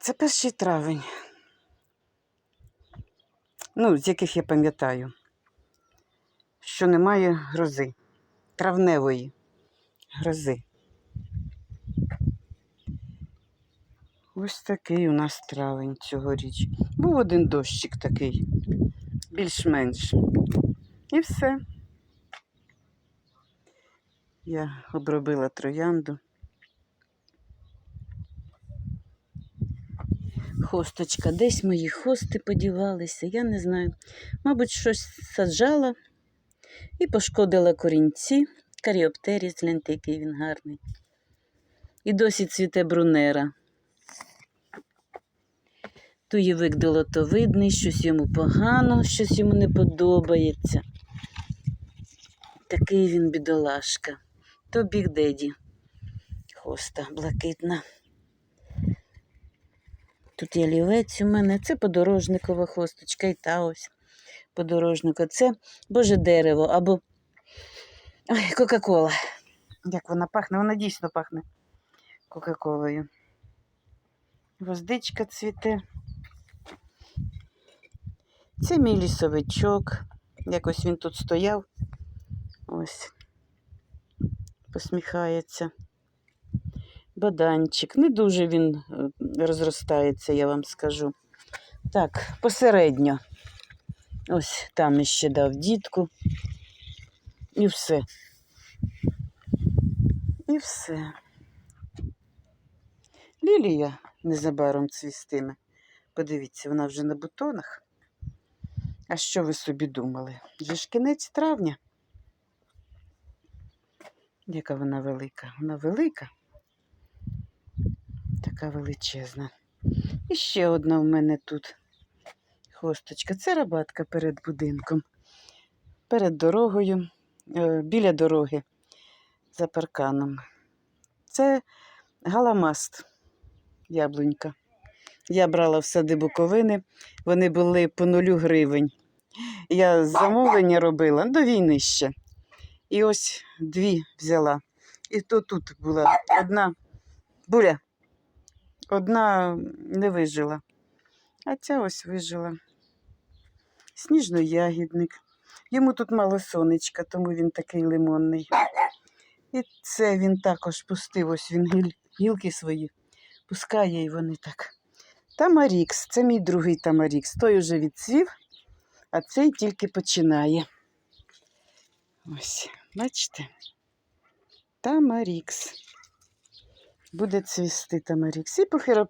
Це перший травень. Ну, з яких я пам'ятаю, що немає грози, травневої грози. Ось такий у нас травень цьогоріч. Був один дощик такий, більш-менш. І все. Я обробила троянду. Хосточка, десь мої хости подівалися, я не знаю. Мабуть, щось саджала і пошкодила корінці. Каріоптеріс, гляньте, який він гарний. І досі цвіте брунера. Туєвик долотовидний, щось йому погано, щось йому не подобається. Такий він бідолашка. То біг деді. Хоста блакитна. Тут є лівець у мене, це подорожникова хосточка, і та ось подорожника. Це Боже дерево або Кока-Кола. Як вона пахне? Вона дійсно пахне Кока-Колою. Гвоздичка цвіте. Це мій лісовичок. Якось він тут стояв. Ось. Посміхається. Баданчик. Не дуже він е, розростається, я вам скажу. Так, посередньо. Ось там іще дав дітку. І все. І все. Лілія незабаром цвістиме. Подивіться, вона вже на бутонах. А що ви собі думали? Вже ж кінець травня. Яка вона велика? Вона велика. Така величезна. І ще одна в мене тут хосточка. Це рабатка перед будинком. Перед дорогою, е, біля дороги за парканом. Це галамаст, яблунька. Я брала в сади Буковини, вони були по нулю гривень. Я замовлення робила до війни ще. І ось дві взяла. І то тут була одна буля, одна не вижила. А ця ось вижила. Сніжно-ягідник. Йому тут мало сонечка, тому він такий лимонний. І це він також пустив, ось він гілки свої пускає і вони так. Тамарікс, це мій другий тамарікс. Той уже відцвів, а цей тільки починає. Ось, бачите? Тамарікс. Буде цвісти тамарік. І похироплі.